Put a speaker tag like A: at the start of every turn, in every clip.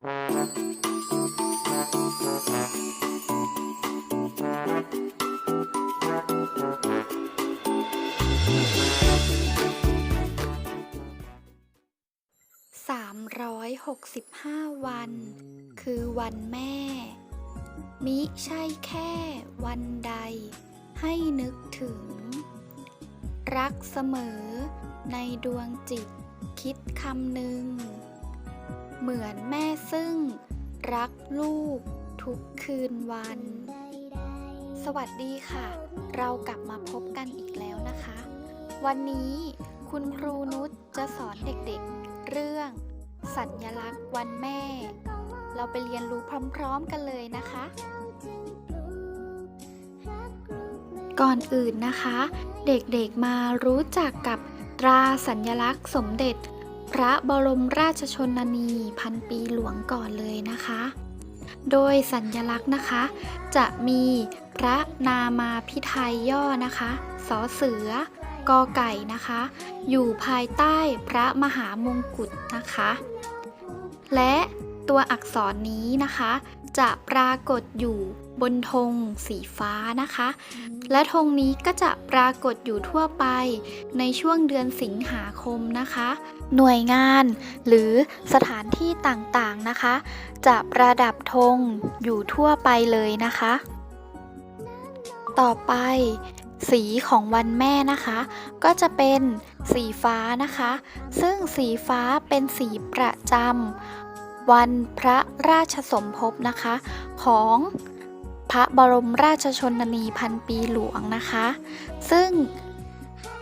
A: 365 วัน คือวันแม่ มิใช่แค่วันใด ให้นึกถึง รักเสมอในดวงจิตคิดคำหนึ่ง เหมือนแม่ซึ่ง รักลูก ทุกคืนวัน สวัสดีค่ะ เรากลับมาพบกันอีกแล้วนะคะ วันนี้คุณครูนุชจะสอนเด็กๆ เรื่อง สัญลักษณ์วันแม่ เราไปเรียนรู้พร้อมๆกันเลยนะคะ ก่อนอื่นนะคะ เด็กๆมารู้จักกับตราสัญลักษณ์สมเด็จ พระบรมราชชนนีพันปีหลวงก่อนเลยนะคะ โดยสัญลักษณ์นะคะ จะมีพระนามาพิไทยย่อนะคะสอเสือกอไก่นะคะ อยู่ภายใต้พระมหามงกุฎนะคะ และตัวอักษรนี้นะคะ จะปรากฏอยู่บนธงสีฟ้านะคะ และธงนี้ก็จะปรากฏอยู่ทั่วไปในช่วงเดือนสิงหาคมนะคะ หน่วยงานหรือสถานที่ต่างๆนะคะ จะประดับธงอยู่ทั่วไปเลยนะคะ ต่อไปสีของวันแม่นะคะ ก็จะเป็นสีฟ้านะคะ ซึ่งสีฟ้าเป็นสีประจำ วันพระราชสมภพนะคะ ของพระบรมราชชนนีพันปีหลวงนะคะ ซึ่ง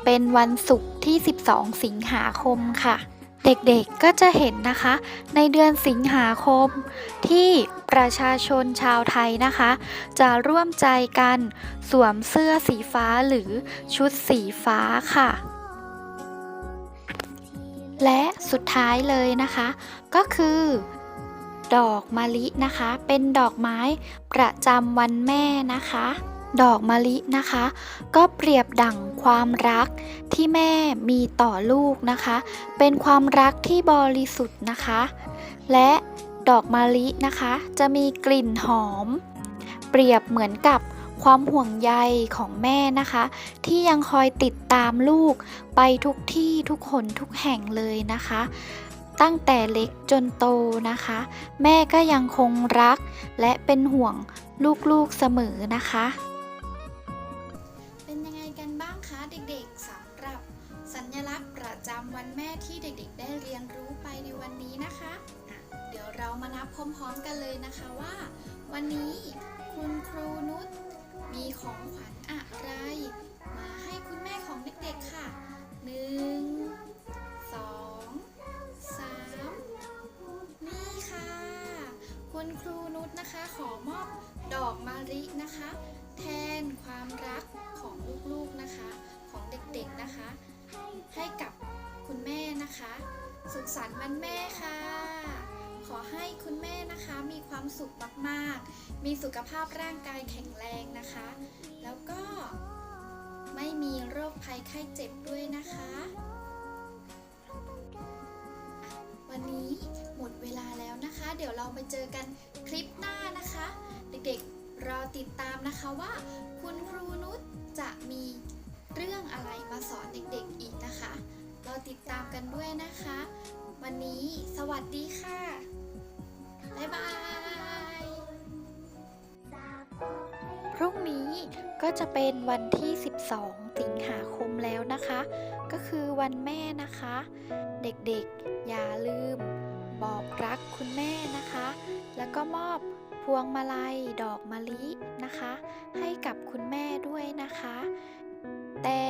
A: เป็นวันศุกร์ที่ 12 สิงหาคมค่ะ เด็กๆก็จะเห็นนะคะ ในเดือนสิงหาคม ที่ประชาชนชาวไทยนะคะ จะร่วมใจกันสวมเสื้อสีฟ้าหรือชุดสีฟ้าค่ะ และสุดท้ายเลยนะคะ ก็คือ ดอกมะลินะคะ เป็นดอกไม้ประจำวันแม่นะคะ ดอกมะลินะคะ ก็เปรียบดั่งความรักที่แม่มีต่อลูกนะคะ เป็นความรักที่บริสุทธิ์นะคะ และดอกมะลินะคะ จะมีกลิ่นหอม เปรียบเหมือนกับ ความห่วงใยของแม่นะคะ ที่ยังคอยติดตามลูกไปทุกที่ทุกคนทุกแห่งเลยนะคะ ตั้งแต่เล็กจนโตนะคะ แม่ก็ยังคงรัก และเป็นห่วงลูกๆเสมอนะคะ เป็นยังไงกันบ้างคะเด็กๆสำหรับสัญลักษณ์ประจำวันแม่ที่เด็กๆ ได้เรียนรู้ไปในวันนี้นะคะอะเดี๋ยวเรามานับพร้อมๆกันเลยนะคะว่า วันนี้ ครูนุชนะคะ ขอมอบดอกมะลินะคะ แทนความรักของลูกๆนะคะ ของเด็กๆนะคะ ให้กับคุณแม่นะคะ สุขสันต์วันแม่ค่ะ ขอให้คุณแม่นะคะมีความสุขมากๆ มีสุขภาพร่างกายแข็งแรงนะคะ แล้วก็ไม่มีโรคภัยไข้เจ็บด้วยนะคะวันนี้หมดเวลาแล้วนะคะ เดี๋ยวเราไปเจอกัน คลิปหน้านะคะ เด็กๆรอติดตามนะคะว่า คุณครูนุชจะมีเรื่องอะไรมาสอนเด็กๆอีกนะคะรอติดตามกันด้วยนะคะ วันนี้สวัสดีค่ะ บ๊ายบายพรุ่งนี้ก็จะเป็นวันที่ 12 สิงหาคมแล้วนะคะ ก็คือวันแม่นะคะ เด็กๆอย่าลืม บอกรักคุณแม่นะคะ แล้วก็มอบพวงมาลัยดอกมะลินะคะ ให้กับคุณแม่ด้วยนะคะ แต่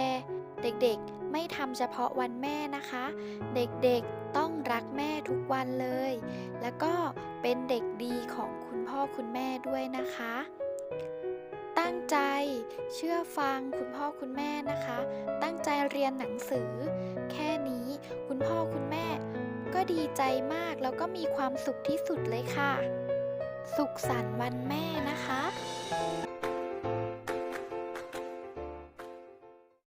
A: เด็กๆไม่ทำเฉพาะวันแม่นะคะ เด็กๆต้องรักแม่ทุกวันเลย แล้วก็เป็นเด็กดีของคุณพ่อคุณแม่ด้วยนะคะ ตั้งใจเชื่อฟังคุณพ่อคุณแม่นะคะ ตั้งใจเรียนหนังสือ แค่นี้คุณพ่อคุณแม่ ก็ดีใจมากแล้วก็มีความสุขที่สุดเลยค่ะ สุขสันต์วันแม่นะคะ